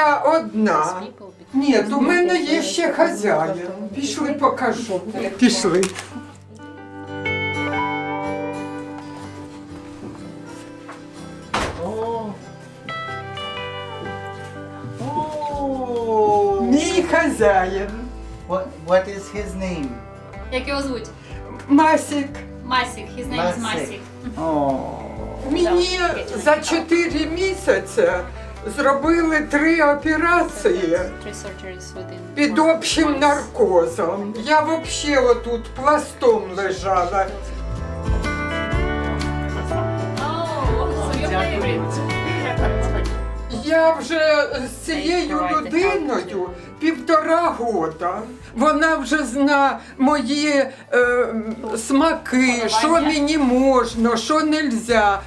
я одна. Ні, у мене є ще хазяїн. Пішли покажу. Пішли. Мій хазяїн. What what is his name? Як його звуть? Масік. Масік. His name is Масік. Масік. Мені за 4 місяці зробили три операції під общим наркозом. Я взагалі отут пластом лежала. Я вже з цією людиною півтора года. Вона вже зна мої е, смаки, що мені можна, що нельзя.